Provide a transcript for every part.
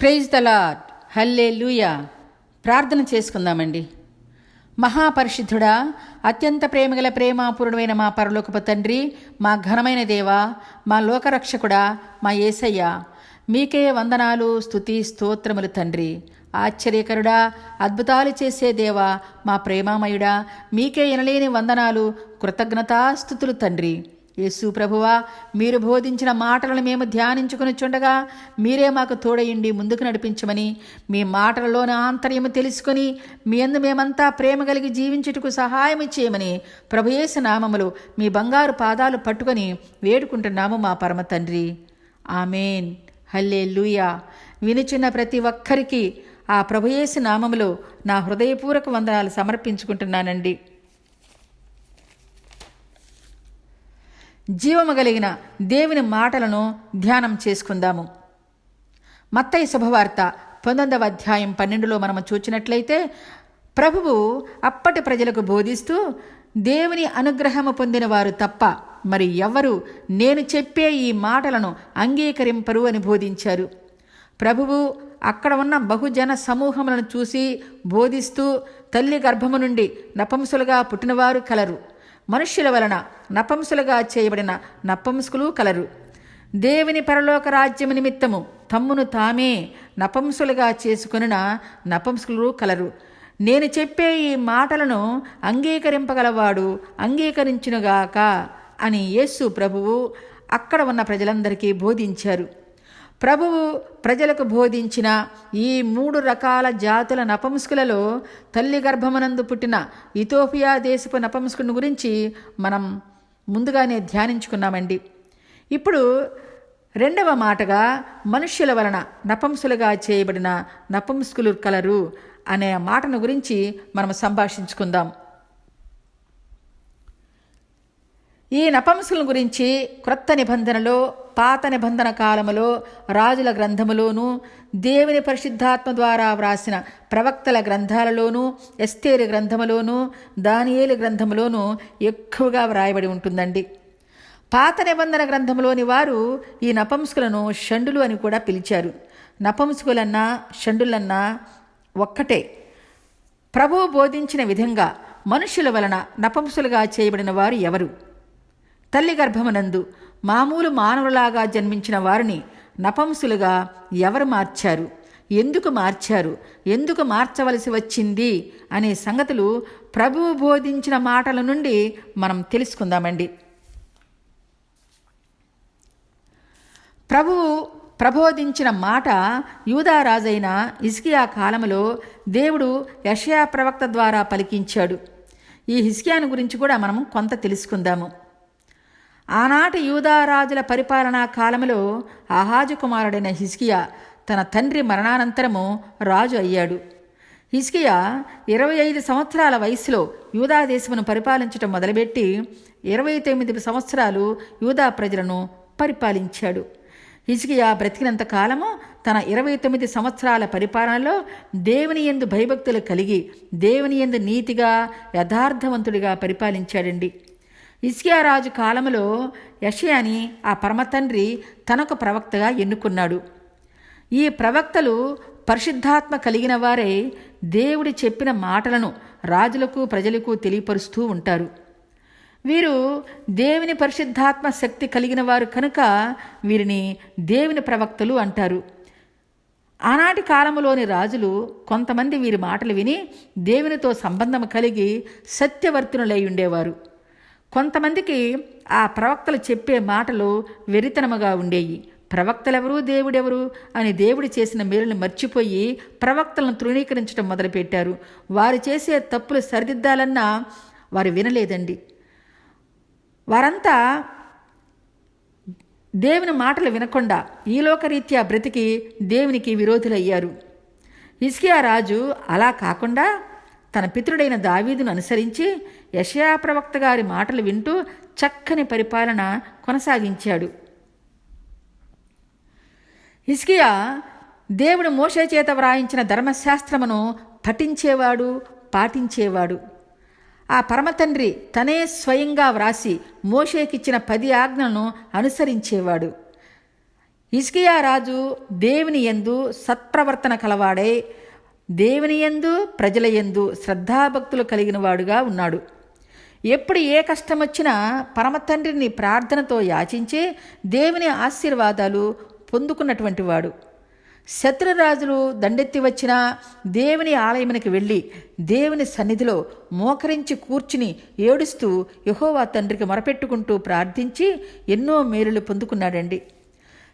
Praise the lord హల్లే లూయా ప్రార్థన చేసుకుందామండి. మహాపరిశుద్ధుడా అత్యంత ప్రేమగల ప్రేమాపూర్ణమైన మా పరలోకపు తండ్రి మా ఘనమైన దేవా మా లోకరక్షకుడా మా ఏసయ్య మీకే వందనాలు స్తుతి స్తోత్రములు తండ్రి. ఆశ్చర్యకరుడా అద్భుతాలు చేసే దేవా మా ప్రేమామయుడా మీకే ఎనలేని వందనాలు కృతజ్ఞతాస్థుతులు తండ్రి. యేసు ప్రభువా మీరు బోధించిన మాటలను మేము ధ్యానించుకుని చుండగా మీరే మాకు తోడయండి ముందుకు నడిపించమని మీ మాటలలోని ఆంతర్యము తెలుసుకొని మీ అందు మేమంతా ప్రేమ కలిగి జీవించుటకు సహాయం చేయమని ప్రభుయేసు నామములు మీ బంగారు పాదాలు పట్టుకొని వేడుకుంటున్నాము మా పరమ తండ్రి. ఆమెన్. హల్లే లూయా వినిచిన ప్రతి ఒక్కరికి ఆ ప్రభుయేసు నామములో నా హృదయపూర్వక వందనాలు సమర్పించుకుంటున్నానండి. జీవము కలిగిన దేవుని మాటలను ధ్యానం చేసుకుందాము. మత్తయ్య శుభవార్త పంతొమ్మిదవ అధ్యాయం పన్నెండులో మనము చూచినట్లయితే ప్రభువు అప్పటి ప్రజలకు బోధిస్తూ దేవుని అనుగ్రహము పొందిన వారు తప్ప మరి ఎవ్వరు నేను చెప్పే ఈ మాటలను అంగీకరింపరు అని బోధించారు. ప్రభువు అక్కడ ఉన్న బహుజన సమూహములను చూసి బోధిస్తూ తల్లి గర్భము నుండి నపంసులుగా పుట్టినవారు కలరు. మనుష్యుల వలన నపంసులుగా చేయబడిన నపంసుకులు కలరు. దేవుని పరలోక రాజ్యము నిమిత్తము తమ్మును తామే నపంసులుగా చేసుకున్న నపంసుకులు కలరు. నేను చెప్పే ఈ మాటలను అంగీకరింపగలవాడు అంగీకరించునుగాక అని యేసు ప్రభువు అక్కడ ఉన్న ప్రజలందరికీ బోధించారు. ప్రభువు ప్రజలకు బోధించిన ఈ మూడు రకాల జాతుల నపంసుకులలో తల్లి గర్భమునందు పుట్టిన ఇథోపియా దేశపు నపంసుకుని గురించి మనం ముందుగానే ధ్యానించుకున్నామండి. ఇప్పుడు రెండవ మాటగా మనుష్యుల వలన నపంసులుగా చేయబడిన నపంసుకులు కలరు అనే మాటను గురించి మనం సంభాషించుకుందాం. ఈ నపంసుల గురించి క్రొత్త నిబంధనలో పాత నిబంధన కాలములో రాజుల గ్రంథములోనూ దేవుని పరిశుద్ధాత్మ ద్వారా వ్రాసిన ప్రవక్తల గ్రంథాలలోనూ ఎస్తేరు గ్రంథములోనూ దానియేలు గ్రంథములోనూ ఎక్కువగా వ్రాయబడి ఉంటుందండి. పాత నిబంధన గ్రంథంలోని వారు ఈ నపంసుకులను షండులు అని కూడా పిలిచారు. నపంసుకులన్నా షండులన్నా ఒక్కటే. ప్రభువు బోధించిన విధంగా మనుషుల వలన నపంసులుగా చేయబడిన వారు ఎవరు? తల్లి గర్భమునందు మామూలు మానవులాగా జన్మించిన వారిని నపంసులుగా ఎవరు మార్చారు? ఎందుకు మార్చారు? ఎందుకు మార్చవలసి వచ్చింది? అనే సంగతులు ప్రభువు బోధించిన మాటల నుండి మనం తెలుసుకుందామండి. ప్రభువు ప్రబోధించిన మాట యూదారాజైన హిస్కియా కాలంలో దేవుడు యషయా ప్రవక్త ద్వారా పలికించాడు. ఈ హిస్కియాను గురించి కూడా మనం కొంత తెలుసుకుందాము. ఆనాటి యూదారాజుల పరిపాలనా కాలంలో అహాజు కుమారుడైన హిస్కియా తన తండ్రి మరణానంతరము రాజు అయ్యాడు. హిస్కియా ఇరవై ఐదు సంవత్సరాల వయసులో యూదా దేశమును పరిపాలించటం మొదలుపెట్టి ఇరవై తొమ్మిది సంవత్సరాలు యూదా ప్రజలను పరిపాలించాడు. హిజ్కియా బ్రతికినంత కాలము తన ఇరవై తొమ్మిది సంవత్సరాల పరిపాలనలో దేవుని ఎందు భయభక్తులు కలిగి దేవుని ఎందు నీతిగా యథార్థవంతుడిగా పరిపాలించాడండి. ఇస్కియారాజు కాలంలో యషయాని ఆ పరమతండ్రి తనకు ప్రవక్తగా ఎన్నుకున్నాడు. ఈ ప్రవక్తలు పరిశుద్ధాత్మ కలిగిన వారే దేవుడి చెప్పిన మాటలను రాజులకు ప్రజలకు తెలియపరుస్తూ ఉంటారు. వీరు దేవుని పరిశుద్ధాత్మ శక్తి కలిగిన వారు కనుక వీరిని దేవుని ప్రవక్తలు అంటారు. ఆనాటి కాలంలోని రాజులు కొంతమంది వీరి మాటలు విని దేవునితో సంబంధం కలిగి సత్యవర్తునులై ఉండేవారు. కొంతమందికి ఆ ప్రవక్తలు చెప్పే మాటలు వెరితనముగా ఉండేవి ప్రవక్తలెవరు? దేవుడెవరు? అని దేవుడు చేసిన మేలును మర్చిపోయి ప్రవక్తలను తృణీకరించడం మొదలుపెట్టారు. వారు చేసే తప్పులు సరిదిద్దాలన్నా వారు వినలేదండి. వారంతా దేవుని మాటలు వినకుండా ఈలోకరీత్యా బ్రతికి దేవునికి విరోధులయ్యారు. ఇస్కియా రాజు అలా కాకుండా తన పితృడైన దావీదును అనుసరించి యషయా ప్రవక్త గారి మాటలు వింటూ చక్కని పరిపాలన కొనసాగించాడు. హిస్కియా దేవుడు మోషే చేత వ్రాయించిన ధర్మశాస్త్రమును పఠించేవాడు పాటించేవాడు. ఆ పరమతండ్రి తనే స్వయంగా వ్రాసి మోషేకిచ్చిన పది ఆజ్ఞలను అనుసరించేవాడు. ఇస్కియా రాజు దేవుని యందు సత్ప్రవర్తన కలవాడై దేవుని యందు ప్రజల యందు శ్రద్ధాభక్తులు కలిగిన వాడుగా ఉన్నాడు. ఎప్పుడు ఏ కష్టం వచ్చినా పరమతండ్రిని ప్రార్థనతో యాచించి దేవుని ఆశీర్వాదాలు పొందుకున్నటువంటి వాడు. శత్రురాజులు దండెత్తి వచ్చిన దేవుని ఆలయమునికి వెళ్ళి దేవుని సన్నిధిలో మోకరించి కూర్చుని ఏడుస్తూ యహోవా తండ్రికి మొరపెట్టుకుంటూ ప్రార్థించి ఎన్నో మేలులు పొందుకున్నాడండి.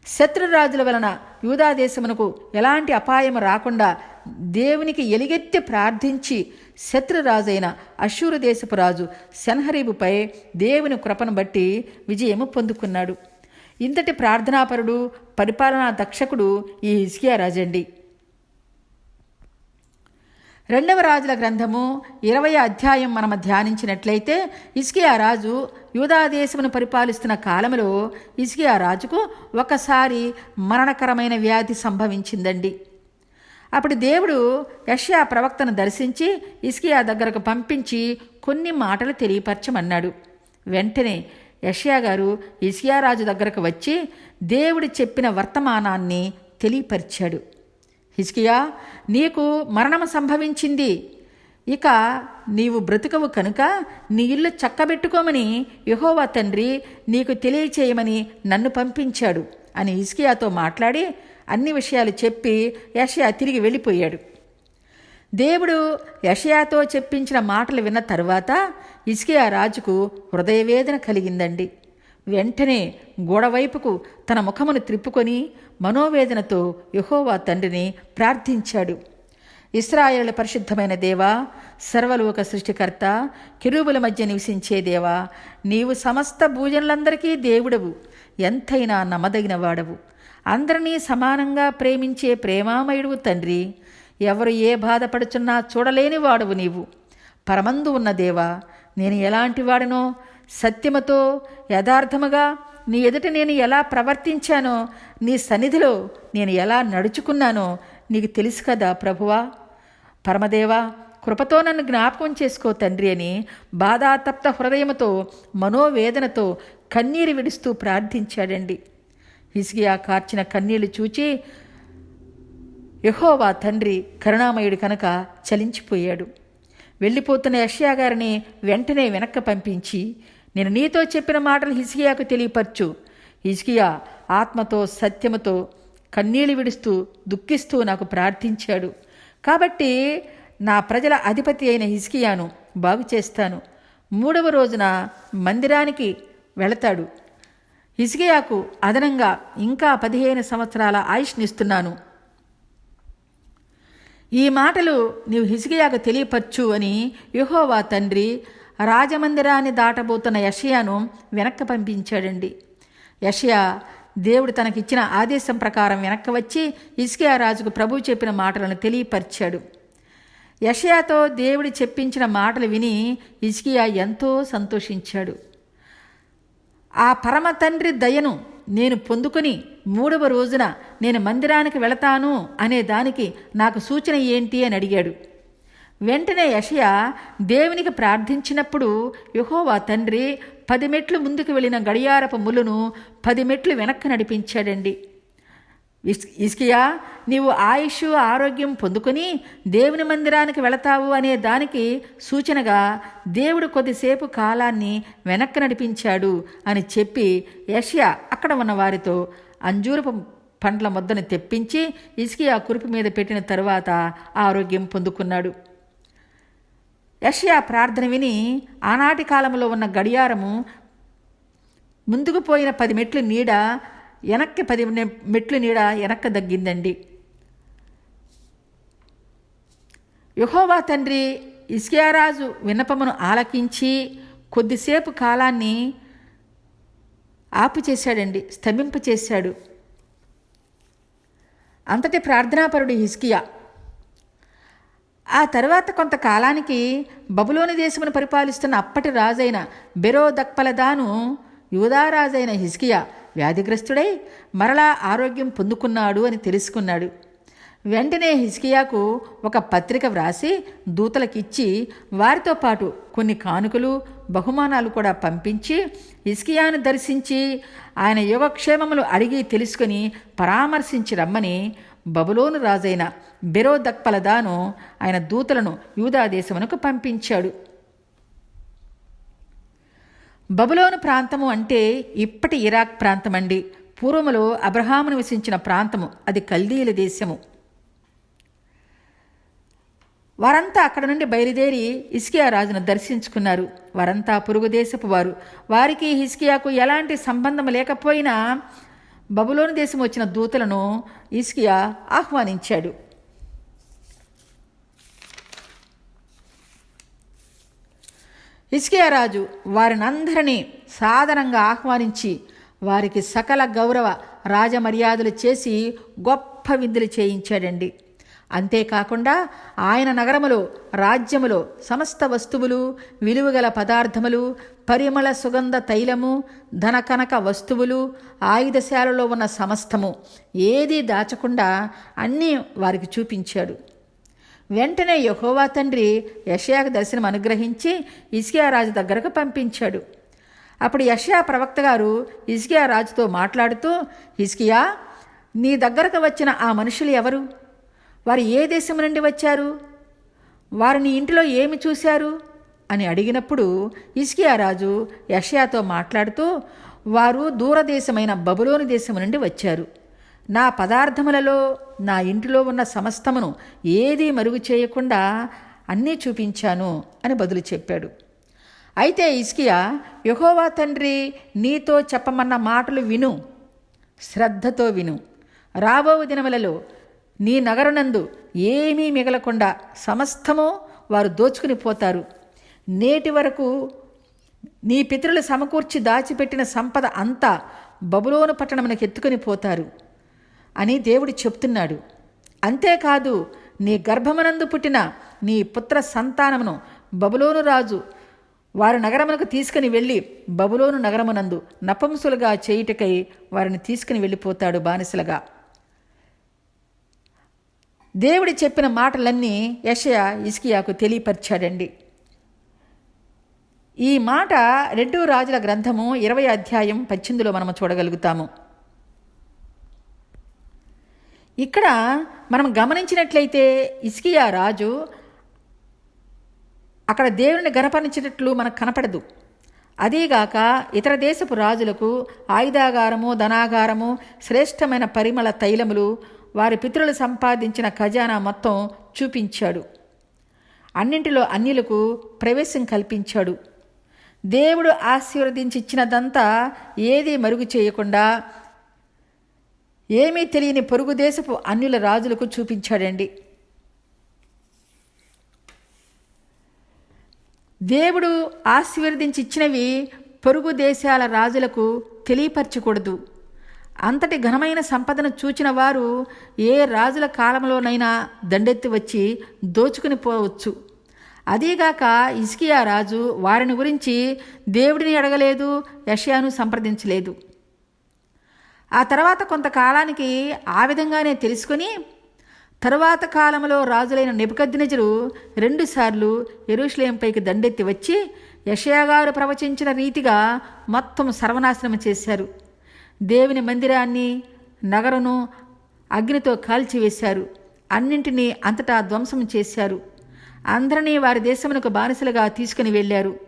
శత్రురాజుల వలన యూదాదేశమునకు ఎలాంటి అపాయం రాకుండా దేవునికి ఎలిగెత్తి ప్రార్థించి శత్రురాజైన అశూరు దేశపు రాజు సెన్హరీబుపై దేవుని కృపను బట్టి విజయము పొందుకున్నాడు. ఇంతటి ప్రార్థనాపరుడు పరిపాలనా దక్షకుడు ఈ హిస్కియా రాజండి. రెండవ రాజుల గ్రంథము ఇరవై అధ్యాయం మనం ధ్యానించినట్లయితే ఇస్కియా రాజు యూదాదేశమును పరిపాలిస్తున్న కాలంలో ఇస్కియా రాజుకు ఒకసారి మరణకరమైన వ్యాధి సంభవించిందండి. అప్పుడు దేవుడు యష్యా ప్రవక్తను దర్శించి ఇస్కియా దగ్గరకు పంపించి కొన్ని మాటలు తెలియపరచమన్నాడు. వెంటనే యష్యా గారు ఇస్కియా రాజు దగ్గరకు వచ్చి దేవుడు చెప్పిన వర్తమానాన్ని తెలియపరిచాడు. హిస్కియా నీకు మరణం సంభవించింది. ఇక నీవు బ్రతుకవు కనుక నీ ఇల్లు చక్కబెట్టుకోమని యహోవా తండ్రి నీకు తెలియచేయమని నన్ను పంపించాడు అని ఇస్కియాతో మాట్లాడి అన్ని విషయాలు చెప్పి యషయా తిరిగి వెళ్ళిపోయాడు. దేవుడు యషయాతో చెప్పించిన మాటలు విన్న తర్వాత ఇస్కియా రాజుకు హృదయవేదన కలిగిందండి. వెంటనే గోడవైపుకు తన ముఖమును త్రిప్పుకొని మనోవేదనతో యహోవా తండ్రిని ప్రార్థించాడు. ఇస్రాయేళ్ళ పరిశుద్ధమైన దేవా సర్వలోక సృష్టికర్త కిరుబుల మధ్య నివసించే దేవా నీవు సమస్త భూజనులందరికీ దేవుడవు ఎంతైనా నమ్మదగిన వాడవు. అందరినీ సమానంగా ప్రేమించే ప్రేమామయుడు తండ్రి. ఎవరు ఏ బాధపడుచున్నా చూడలేని వాడవు నీవు. పరమందు ఉన్న దేవా నేను ఎలాంటి వాడినో సత్యముతో యథార్థముగా నీ ఎదుట నేను ఎలా ప్రవర్తించానో నీ సన్నిధిలో నేను ఎలా నడుచుకున్నానో నీకు తెలుసు కదా ప్రభువా. పరమదేవా కృపతో నన్ను జ్ఞాపకం చేసుకో తండ్రి అని బాధాతప్త హృదయముతో మనోవేదనతో కన్నీరు విడుస్తూ ప్రార్థించాడండి. హిస్గియా కార్చిన కన్నీళ్ళు చూచి యహోవా తండ్రి కరుణామయుడు కనుక చలించిపోయాడు. వెళ్ళిపోతున్న యష్యా గారిని వెంటనే వెనక్కి పంపించి నేను నీతో చెప్పిన మాటలు హిస్కియాకు తెలియపరచు. హిస్కియా ఆత్మతో సత్యముతో కన్నీళ్ళు విడుస్తూ దుఃఖిస్తూ నాకు ప్రార్థించాడు. కాబట్టి నా ప్రజల అధిపతి అయిన హిస్కియాను బాగు చేస్తాను. మూడవ రోజున మందిరానికి వెళతాడు. హిస్కియాకు అదనంగా ఇంకా పదిహేను సంవత్సరాల ఆయుష్నిస్తున్నాను ఈ మాటలు నీవు హిజ్కియాకు తెలియపరచు అని యహోవా తండ్రి రాజమందిరాన్ని దాటబోతున్న యషయాను వెనక్కి పంపించాడండి. యషయా దేవుడు తనకిచ్చిన ఆదేశం ప్రకారం వెనక్కి వచ్చి ఇస్కియా రాజుకు ప్రభు చెప్పిన మాటలను తెలియపరిచాడు. యషయాతో దేవుడు చెప్పించిన మాటలు విని ఇస్కియా ఎంతో సంతోషించాడు. ఆ పరమ తండ్రి దయను నేను పొందుకొని మూడవ రోజున నేను మందిరానికి వెళతాను అనే దానికి నాకు సూచన ఏంటి అని అడిగాడు. వెంటనే యషయ దేవునికి ప్రార్థించినప్పుడు యహోవా తండ్రి పది మెట్లు ముందుకు వెళ్ళిన గడియారపు ముళ్ళును పది మెట్లు వెనక్కి నడిపించాడండి. ఇస్ ఇస్కియా నీవు ఆయుష్ ఆరోగ్యం పొందుకొని దేవుని మందిరానికి వెళతావు అనే దానికి సూచనగా దేవుడు కొద్దిసేపు కాలాన్ని వెనక్కి నడిపించాడు అని చెప్పి యషియా అక్కడ ఉన్న వారితో అంజూరపు పండ్ల ముద్దను తెప్పించి ఇస్కియా కురుపు మీద పెట్టిన తరువాత ఆరోగ్యం పొందుకున్నాడు. యష్యా ప్రార్థన విని ఆనాటి కాలంలో ఉన్న గడియారము ముందుకు పోయిన పది మెట్లు నీడ వెనక్కి పది మెట్లు నీడ వెనక్కి దగ్గిందండి యుహోవా తండ్రి ఇస్కియారాజు విన్నపమును ఆలకించి కొద్దిసేపు కాలాన్ని ఆపు చేశాడండి స్తంభింప చేశాడు అంతటి ప్రార్థనాపరుడు హిస్కియా ఆ తర్వాత కొంతకాలానికి బబులోని దేశమును పరిపాలిస్తున్న అప్పటి రాజైన బెరో దక్పలదాను యూదారాజైన హిస్కియా వ్యాధిగ్రస్తుడై మరలా ఆరోగ్యం పొందుకున్నాడు అని తెలుసుకున్నాడు. వెంటనే హిస్కియాకు ఒక పత్రిక వ్రాసి దూతలకిచ్చి వారితో పాటు కొన్ని కానుకలు బహుమానాలు కూడా పంపించి హిస్కియాను దర్శించి ఆయన యోగక్షేమములు అడిగి తెలుసుకొని పరామర్శించి రమ్మని బబులోను రాజైన బెరోదక్పలదాను ఆయన దూతలను యూదాదేశమునకు పంపించాడు. బబులోను ప్రాంతము అంటే ఇప్పటి ఇరాక్ ప్రాంతం అండి పూర్వములో అబ్రహాము నివసించిన ప్రాంతము అది కల్దీయుల దేశము. వారంతా అక్కడ నుండి బయలుదేరి హిస్కియా రాజును దర్శించుకున్నారు. వారంతా పొరుగు దేశపు వారు. వారికి హిస్కియాకు ఎలాంటి సంబంధం లేకపోయినా బబులోని దేశం వచ్చిన దూతలను ఇస్కియా ఆహ్వానించాడు. ఇస్కియా రాజు వారినందరినీ సాధనంగా ఆహ్వానించి వారికి సకల గౌరవ రాజమర్యాదలు చేసి గొప్ప విందులు చేయించాడండి. అంతేకాకుండా ఆయన నగరములో రాజ్యములో సమస్త వస్తువులు విలువగల పదార్థములు పరిమళ సుగంధ తైలము ధనకనక వస్తువులు ఆయుధశాలలో ఉన్న సమస్తము ఏదీ దాచకుండా అన్నీ వారికి చూపించాడు. వెంటనే యహోవా తండ్రి యషయాకు దర్శనం అనుగ్రహించి ఇస్కియా రాజు దగ్గరకు పంపించాడు. అప్పుడు యషయా ప్రవక్త గారు ఇస్కియా రాజుతో మాట్లాడుతూ ఇస్కియా నీ దగ్గరకు వచ్చిన ఆ మనుషులు ఎవరు? వారు ఏ దేశం నుండి వచ్చారు? వారు నీ ఇంటిలో ఏమి చూశారు? అని అడిగినప్పుడు ఇస్కియా రాజు యషయాతో మాట్లాడుతూ వారు దూరదేశమైన బబులోని దేశం నుండి వచ్చారు. నా పదార్థములలో నా ఇంటిలో ఉన్న సమస్తమును ఏదీ మరుగు చేయకుండా అన్నీ చూపించాను అని బదులు చెప్పాడు. అయితే ఇస్కియా యహోవా తండ్రి నీతో చెప్పమన్న మాటలు విను శ్రద్ధతో విను. రాబో దినములలో నీ నగరనందు ఏమీ మిగలకుండా సమస్తము వారు దోచుకుని పోతారు. నేటి వరకు నీ పితరులు సమకూర్చి దాచిపెట్టిన సంపద అంతా బబులోను పట్టణమునకు ఎత్తుకుని పోతారు అని దేవుడు చెప్తున్నాడు. అంతేకాదు నీ గర్భమునందు పుట్టిన నీ పుత్ర సంతానమును బబులోను రాజు వారి నగరమునకు తీసుకుని వెళ్ళి బబులోను నగరమునందు నపంసులుగా చేయుటకై వారిని తీసుకుని వెళ్ళిపోతాడు బానిసలుగా. దేవుడి చెప్పిన మాటలన్నీ యషయ ఇస్కియాకు తెలియపరిచాడండి. ఈ మాట రెండు రాజుల గ్రంథము ఇరవై అధ్యాయం పద్దెనిమిదిలో మనము చూడగలుగుతాము. ఇక్కడ మనం గమనించినట్లయితే ఇస్కియా రాజు అక్కడ దేవుని గనపరిచినట్లు మనకు కనపడదు. అదీగాక ఇతర దేశపు రాజులకు ఆయుధాగారము ధనాగారము శ్రేష్టమైన పరిమళ తైలములు వారి పితరులు సంపాదించిన ఖజానా మొత్తం చూపించాడు. అన్నింటిలో అన్యులకు ప్రవేశం కల్పించాడు. దేవుడు ఆశీర్వదించి ఇచ్చినదంతా ఏదీ మరుగు చేయకుండా ఏమీ తెలియని పొరుగు దేశపు అన్యుల రాజులకు చూపించాడండి. దేవుడు ఆశీర్వదించి ఇచ్చినవి పొరుగు దేశాల రాజులకు తెలియపరచకూడదు. అంతటి ఘనమైన సంపదను చూచిన వారు ఏ రాజుల కాలంలోనైనా దండెత్తి వచ్చి దోచుకుని పోవచ్చు. అదీగాక ఇస్కియా రాజు వారిని గురించి దేవుడిని అడగలేదు యషయాను సంప్రదించలేదు. ఆ తర్వాత కొంతకాలానికి ఆ విధంగానే తెలుసుకొని తరువాత కాలంలో రాజులైన నెబుకద్దినజరు రెండుసార్లు ఎరుషులేంపైకి దండెత్తి వచ్చి యషయాగారు ప్రవచించిన రీతిగా మొత్తం సర్వనాశనం చేశారు. దేవుని మందిరాన్ని నగరను అగ్నితో కాల్చివేశారు. అన్నింటినీ అంతటా ధ్వంసం చేశారు. అందరినీ వారి దేశమునకు బానిసలుగా తీసుకుని వెళ్ళారు.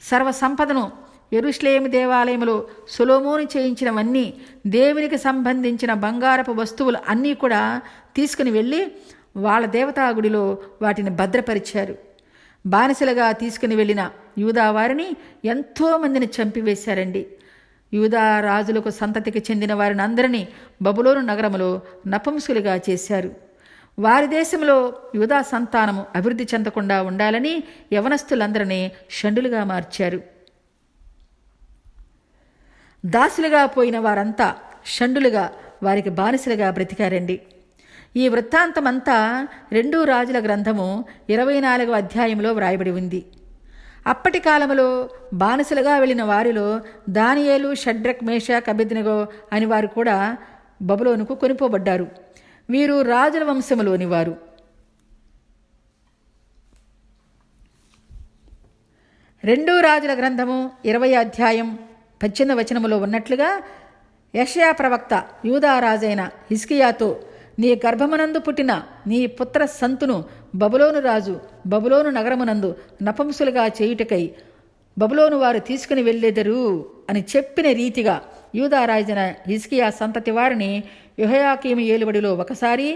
సర్వ సంపదను ఎరుష్లేమి దేవాలయంలో సులోమోని చేయించినవన్నీ దేవునికి సంబంధించిన బంగారపు వస్తువులు అన్నీ కూడా తీసుకుని వెళ్ళి వాళ్ళ దేవతా గుడిలో వాటిని భద్రపరిచారు. బానిసలుగా తీసుకుని వెళ్ళిన యూదా వారిని ఎంతోమందిని చంపివేశారండి. యూదా రాజులకు సంతతికి చెందిన వారిని అందరినీ బబులోను నగరములో నపంసులుగా చేశారు. వారి దేశంలో యూదా సంతానము అభివృద్ధి చెందకుండా ఉండాలని యవనస్తులందరినీ షండులుగా మార్చారు. దాసులుగా పోయిన వారంతా షండులుగా వారికి బానిసలుగా బ్రతికారండి. ఈ వృత్తాంతమంతా రెండు రాజుల గ్రంథము ఇరవై నాలుగవ అధ్యాయంలో వ్రాయబడి ఉంది. అప్పటి కాలంలో బానిసలుగా వెళ్ళిన వారిలో దానియేలు షడ్రక్ మేష కబిద్నగో అని వారు కూడా బబులోనుకు కొనిపోబడ్డారు. వీరు రాజుల వంశములోని వారు. రెండో రాజుల గ్రంథము ఇరవై అధ్యాయం పద్దెనిమిది వచనములో ఉన్నట్లుగా యషయా ప్రవక్త యూదా రాజైన హిస్కియాతో నీ గర్భమునందు పుట్టిన నీ పుత్ర సంతును బబులోను రాజు బబులోను నగరమునందు నపంసులుగా చేయుటకై బబులోను వారు తీసుకుని వెళ్ళెదరు అని చెప్పిన రీతిగా యూదారాజైన హిజ్కియా సంతతి వారిని యుహయాకీము ఏలుబడిలో ఒకసారి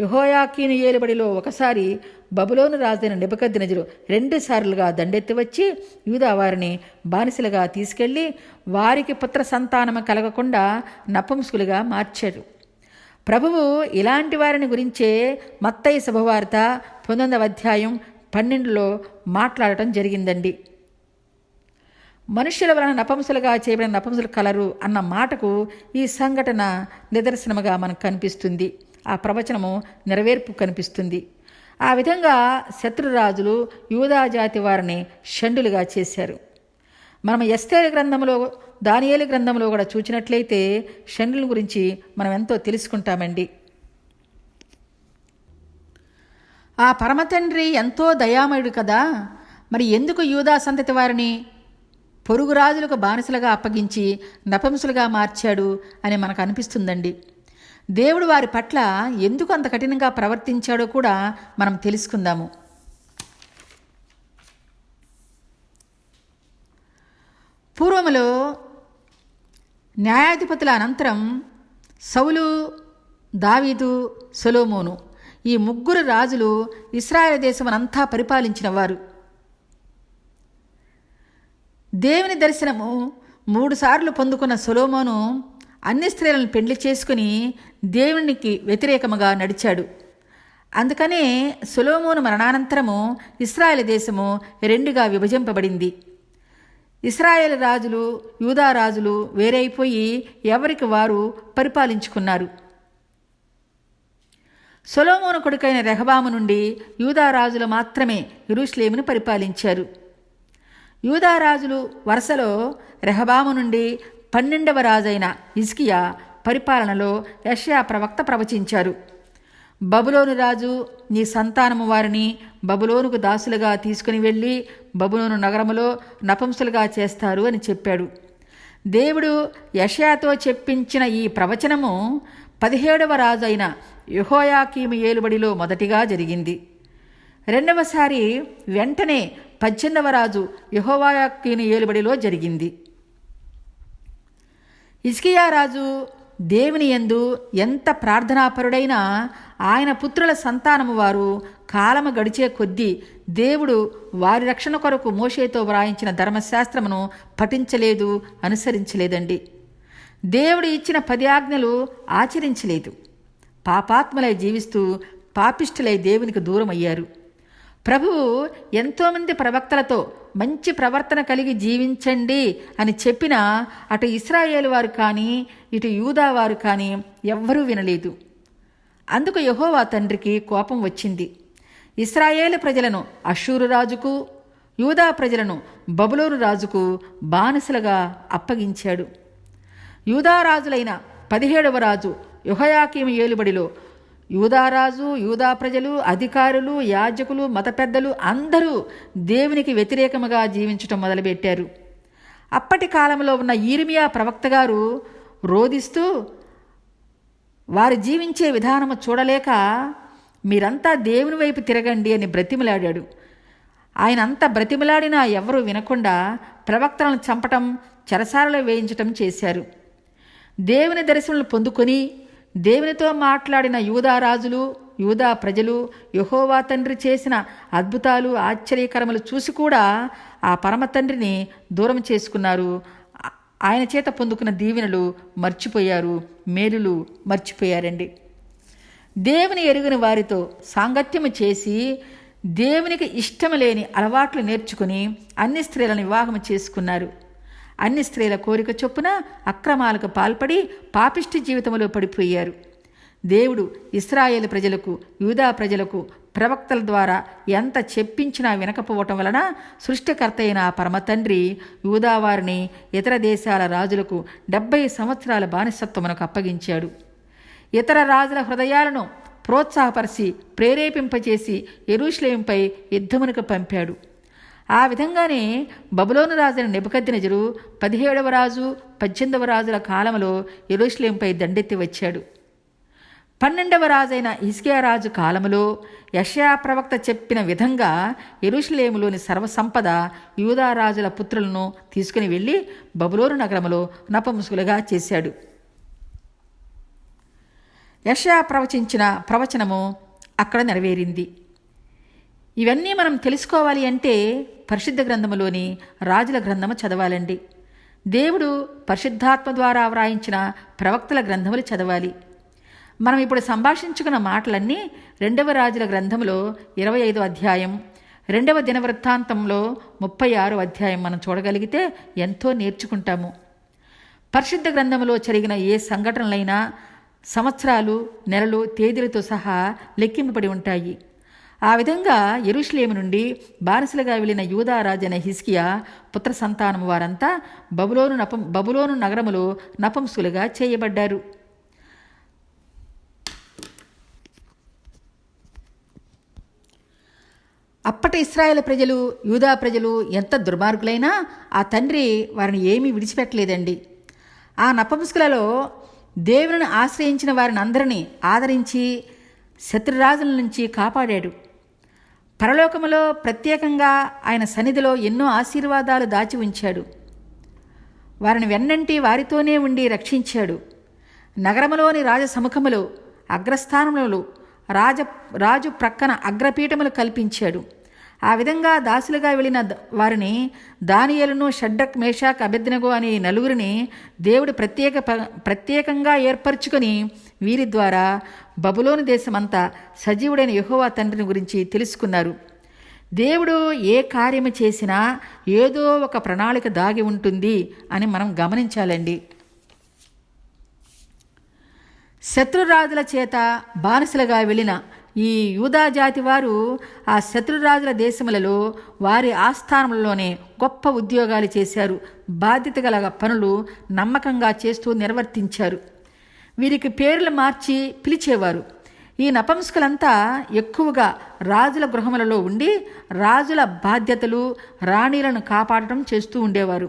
యుహోయాకీను ఏలుబడిలో ఒకసారి బబులోను రాజైన నిబకద్దినజులు రెండు సార్లుగా దండెత్తి వచ్చి యూదా వారిని బానిసలుగా తీసుకెళ్ళి వారికి పుత్ర సంతానము కలగకుండా నపంసులుగా మార్చారు. ప్రభువు ఇలాంటి వారిని గురించే మత్తయి శుభవార్త పంతొమ్మిదవ అధ్యాయం పన్నెండులో మాట్లాడటం జరిగిందండి. మనుషుల వలన నపంసులుగా చేయబడిన నపంసులు కలరు అన్న మాటకు ఈ సంఘటన నిదర్శనముగా మనకు కనిపిస్తుంది. ఆ ప్రవచనము నెరవేర్పు కనిపిస్తుంది. ఆ విధంగా శత్రురాజులు యూదా జాతి వారిని షండులుగా చేశారు. మనం ఎస్తేరు గ్రంథంలో దానియేలు గ్రంథంలో కూడా చూచినట్లయితే షండుల గురించి మనం ఎంతో తెలుసుకుంటామండి. ఆ పరమతండ్రి ఎంతో దయామయుడు కదా. మరి ఎందుకు యూదా సంతతి వారిని పొరుగు రాజులకు బానిసలుగా అప్పగించి నపంసులుగా మార్చాడు అని మనకు అనిపిస్తుందండి. దేవుడు వారి పట్ల ఎందుకు అంత కఠినంగా ప్రవర్తించాడో కూడా మనం తెలుసుకుందాము. పూర్వములో న్యాయాధిపతుల అనంతరం సౌలు దావీదు సొలోమోను ఈ ముగ్గురు రాజులు ఇస్రాయేల్ దేశమనంతా పరిపాలించిన వారు దేవుని దర్శనము మూడుసార్లు పొందుకున్న సొలోమోను అన్ని స్త్రీలను పెళ్ళి చేసుకుని దేవునికి వ్యతిరేకముగా నడిచాడు. అందుకనే సొలోమోను మరణానంతరము ఇస్రాయల్ దేశము రెండుగా విభజింపబడింది. ఇస్రాయేల్ రాజులు యూదా రాజులు వేరైపోయి ఎవరికి వారు పరిపాలించుకున్నారు? సొలోమోను కొడుకైన రెహబాము నుండి యూదా రాజులు మాత్రమే ఇరుష్లేమును పరిపాలించారు. యూదారాజులు వరుసలో రెహబాము నుండి పన్నెండవ రాజైన ఇస్కియా పరిపాలనలో యష్యా ప్రవక్త ప్రవచించారు. బబులోను రాజు నీ సంతానము వారిని బబులోనుకు దాసులుగా తీసుకుని వెళ్ళి బబులోను నగరములో నపంసులుగా చేస్తారు అని చెప్పాడు. దేవుడు యషయాతో చెప్పించిన ఈ ప్రవచనము పదిహేడవ రాజు అయిన యుహోయాకీము ఏలుబడిలో మొదటిగా జరిగింది. రెండవసారి వెంటనే పద్దెనిమిదవ రాజు యహోవాయాకీని ఏలుబడిలో జరిగింది. ఇస్కియా రాజు దేవుని యందు ఎంత ప్రార్థనాపరుడైనా ఆయన పుత్రుల సంతానము వారు కాలము గడిచే కొద్దీ దేవుడు వారి రక్షణ కొరకు మోషేతో వ్రాయించిన ధర్మశాస్త్రమును పఠించలేదు అనుసరించలేదండి. దేవుడు ఇచ్చిన పది ఆజ్ఞలు ఆచరించలేదు. పాపాత్మలై జీవిస్తూ పాపిష్ఠులై దేవునికి దూరం అయ్యారు ప్రభువు ఎంతోమంది ప్రవక్తలతో మంచి ప్రవర్తన కలిగి జీవించండి అని చెప్పినా అటు ఇస్రాయేల్ వారు కానీ ఇటు యూదా వారు కానీ ఎవ్వరూ వినలేదు. అందుకు యహోవా తండ్రికి కోపం వచ్చింది. ఇస్రాయేల్ ప్రజలను అషూరు రాజుకు యూదా ప్రజలను బబులోరు రాజుకు బానిసలుగా అప్పగించాడు. యూదారాజులైన పదిహేడవ రాజు యుహయాకీమ ఏలుబడిలో యూదారాజు యూదా ప్రజలు అధికారులు యాజకులు మత పెద్దలు అందరూ దేవునికి వ్యతిరేకముగా జీవించటం మొదలుపెట్టారు. అప్పటి కాలంలో ఉన్న ఈర్మియా ప్రవక్త గారు రోధిస్తూ వారు జీవించే విధానము చూడలేక మీరంతా దేవుని వైపు తిరగండి అని బ్రతిమలాడాడు. ఆయన అంత బ్రతిమలాడినా ఎవరూ వినకుండా ప్రవక్తలను చంపటం చెరసాలలో వేయించటం చేశారు. దేవుని దర్శనలు పొందుకొని దేవునితో మాట్లాడిన యూదారాజులు యూదా ప్రజలు యహోవా తండ్రి చేసిన అద్భుతాలు ఆశ్చర్యకరములు చూసి కూడా ఆ పరమ తండ్రిని దూరం చేసుకున్నారు. ఆయన చేత పొందుకున్న దీవెనలు మర్చిపోయారు మేలులు మర్చిపోయారండి. దేవుని ఎరుగని వారితో సాంగత్యము చేసి దేవునికి ఇష్టం లేని అలవాట్లు నేర్చుకుని అన్ని స్త్రీలను వివాహం చేసుకున్నారు. అన్ని స్త్రీల కోరిక చొప్పున అక్రమాలకు పాల్పడి పాపిష్టి జీవితంలో పడిపోయారు. దేవుడు ఇస్రాయేల్ ప్రజలకు యూదా ప్రజలకు ప్రవక్తల ద్వారా ఎంత చెప్పించినా వినకపోవటం వలన సృష్టికర్త అయిన ఆ పరమతండ్రి యూదావారిని ఇతర దేశాల రాజులకు డెబ్బై సంవత్సరాల బానిసత్వమునకు అప్పగించాడు. ఇతర రాజుల హృదయాలను ప్రోత్సాహపరిచి ప్రేరేపింపచేసి ఎరుషులేంపై యుద్ధమునకు పంపాడు. ఆ విధంగానే బబులోను రాజైన నెబుకద్దినజరు పదిహేడవ రాజు పద్దెనిమిదవ రాజుల కాలంలో ఎరుషులేంపై దండెత్తి వచ్చాడు. పన్నెండవ రాజైన హిస్కియా రాజు కాలములో యషయా ప్రవక్త చెప్పిన విధంగా ఎరుషులేములోని సర్వసంపద యూదారాజుల పుత్రులను తీసుకుని వెళ్ళి బబులోరు నగరంలో నపముసులుగా చేశాడు. యషయా ప్రవచించిన ప్రవచనము అక్కడ నెరవేరింది. ఇవన్నీ మనం తెలుసుకోవాలి అంటే పరిశుద్ధ గ్రంథములోని రాజుల గ్రంథము చదవాలండి. దేవుడు పరిశుద్ధాత్మ ద్వారా వ్రాయించిన ప్రవక్తల గ్రంథములు చదవాలి. మనం ఇప్పుడు సంభాషించుకున్న మాటలన్నీ రెండవ రాజుల గ్రంథంలో ఇరవై ఐదు అధ్యాయం రెండవ దినవృత్తాంతంలో ముప్పై ఆరు అధ్యాయం మనం చూడగలిగితే ఎంతో నేర్చుకుంటాము. పరిశుద్ధ గ్రంథంలో జరిగిన ఏ సంఘటనలైనా సంవత్సరాలు నెలలు తేదీలతో సహా లెక్కింపబడి ఉంటాయి. ఆ విధంగా ఎరుషులేము నుండి బానిసలుగా వెళ్ళిన యూదారాజైన హిస్కియా పుత్ర సంతానం వారంతా బబులోను నపం బబులోను నగరములో నపంసులుగా చేయబడ్డారు. అప్పటి ఇస్రాయేల్ ప్రజలు యూదా ప్రజలు ఎంత దుర్మార్గులైనా ఆ తండ్రి వారిని ఏమీ విడిచిపెట్టలేదండి. ఆ నపంసుకులలో దేవుని ఆశ్రయించిన వారిని అందరినీ ఆదరించి శత్రురాజుల నుంచి కాపాడాడు. పరలోకములో ప్రత్యేకంగా ఆయన సన్నిధిలో ఎన్నో ఆశీర్వాదాలు దాచి ఉంచాడు. వారిని వెన్నంటి వారితోనే ఉండి రక్షించాడు. నగరములోని రాజసముఖములో అగ్రస్థానములలో రాజ రాజు ప్రక్కన అగ్రపీఠములు కల్పించాడు. ఆ విధంగా దాసులుగా వెళ్ళిన వారిని దానియలను షడ్డక్ మేషాక్ అభిజ్ఞగో అనే నలుగురిని దేవుడు ప్రత్యేక ప్రత్యేకంగా ఏర్పరచుకొని వీరి ద్వారా బబులోని దేశమంతా సజీవుడైన యహోవా తండ్రిని గురించి తెలుసుకున్నారు. దేవుడు ఏ కార్యము చేసినా ఏదో ఒక ప్రణాళిక దాగి ఉంటుంది అని మనం గమనించాలండి. శత్రురాజుల చేత బానిసలుగా వెళ్ళిన ఈ యూదా జాతి వారు ఆ శత్రురాజుల దేశములలో వారి ఆస్థానంలోనే గొప్ప ఉద్యోగాలు చేశారు. బాధ్యత గల పనులు నమ్మకంగా చేస్తూ నిర్వర్తించారు. వీరికి పేర్లు మార్చి పిలిచేవారు. ఈ నపంసుకులంతా ఎక్కువగా రాజుల గృహములలో ఉండి రాజుల బాధ్యతలు రాణీలను కాపాడటం చేస్తూ ఉండేవారు.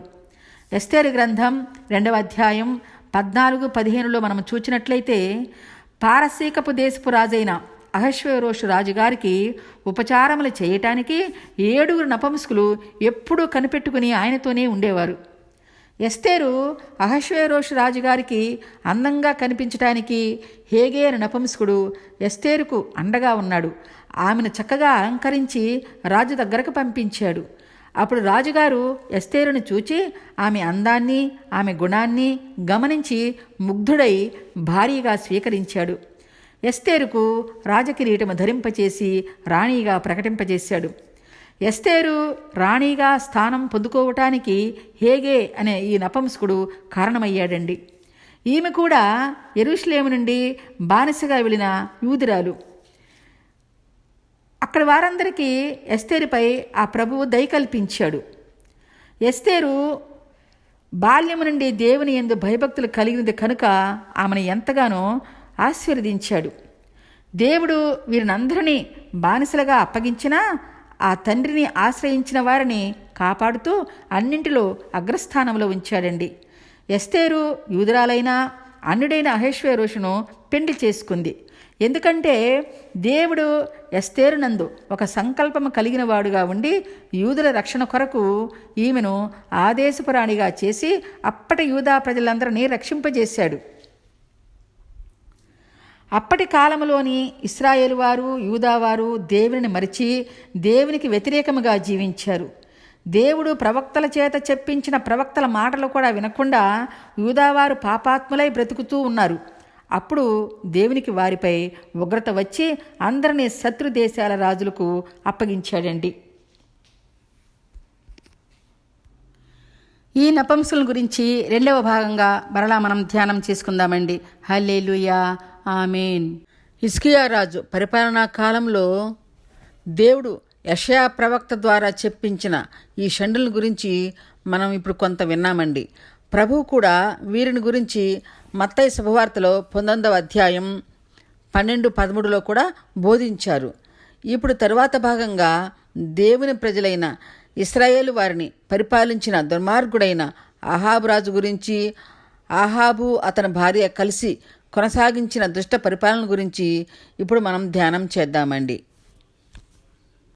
ఎస్తేరు గ్రంథం రెండవ అధ్యాయం పద్నాలుగు పదిహేనులో మనం చూచినట్లయితే పారసీకపు దేశపు రాజైన అహశ్వరోషు రాజుగారికి ఉపచారములు చేయటానికి ఏడుగురు నపంసుకులు ఎప్పుడూ కనిపెట్టుకుని ఆయనతోనే ఉండేవారు. ఎస్తేరు అహశ్వేరోషు రాజుగారికి అందంగా కనిపించటానికి హేగేరు నపంసుకుడు ఎస్తేరుకు అండగా ఉన్నాడు. ఆమెను చక్కగా అలంకరించి రాజు దగ్గరకు పంపించాడు. అప్పుడు రాజుగారు ఎస్తేరును చూచి ఆమె అందాన్ని ఆమె గుణాన్ని గమనించి ముగ్ధుడై భారీగా స్వీకరించాడు. ఎస్తేరుకు రాజకిరీటము ధరింపచేసి రాణిగా ప్రకటింపజేశాడు. ఎస్తేరు రాణిగా స్థానం పొందుకోవటానికి హేగే అనే ఈ నపంసకుడు కారణమయ్యాడండి. ఈమె కూడా ఎరుషులేము నుండి బానిసగా వెళ్ళిన యూదురాలు. అక్కడ వారందరికీ ఎస్తేరుపై ఆ ప్రభువు దయ కల్పించాడు. ఎస్తేరు బాల్యము నుండి దేవుని ఎందు భయభక్తులు కలిగినది కనుక ఆమెను ఎంతగానో ఆశీర్వదించాడు. దేవుడు వీరినందరినీ బానిసలుగా అప్పగించినా ఆ తండ్రిని ఆశ్రయించిన వారిని కాపాడుతూ అన్నింటిలో అగ్రస్థానంలో ఉంచాడండి. ఎస్తేరు యూదురాలైన అన్నుడైన అహేశ్వరోషును పెండి చేసుకుంది. ఎందుకంటే దేవుడు ఎస్తేరునందు ఒక సంకల్పము కలిగిన వాడుగా ఉండి యూదుల రక్షణ కొరకు ఈమెను ఆదేశపురాణిగా చేసి అప్పటి యూదా ప్రజలందరినీ రక్షింపజేశాడు. అప్పటి కాలంలోని ఇస్రాయేల్ వారు యూదావారు దేవుని మరిచి దేవునికి వ్యతిరేకముగా జీవించారు. దేవుడు ప్రవక్తల చేత చెప్పించిన ప్రవక్తల మాటలు కూడా వినకుండా యూదావారు పాపాత్ములై బ్రతుకుతూ ఉన్నారు. అప్పుడు దేవునికి వారిపై ఉగ్రత వచ్చి అందరినీ శత్రు దేశాల రాజులకు అప్పగించాడండి. ఈ నపంసుల గురించి రెండవ భాగంగా మరలా మనం ధ్యానం చేసుకుందామండి. హల్లేలుయా! ఆమెన్. హిస్కియా రాజు పరిపాలనా కాలంలో దేవుడు యషయా ప్రవక్త ద్వారా చెప్పించిన ఈ షండుల గురించి మనం ఇప్పుడు కొంత విన్నామండి. ప్రభువు కూడా వీరిని గురించి మత్తయ్య శుభవార్తలో పంతొమ్మిదవ అధ్యాయం పన్నెండు పదమూడులో కూడా బోధించారు. ఇప్పుడు తరువాత భాగంగా దేవుని ప్రజలైన ఇస్రాయేల్ వారిని పరిపాలించిన దుర్మార్గుడైన అహాబ్ రాజు గురించి ఆహాబు అతని భార్య కలిసి కొనసాగించిన దుష్ట పరిపాలన గురించి ఇప్పుడు మనం ధ్యానం చేద్దామండి.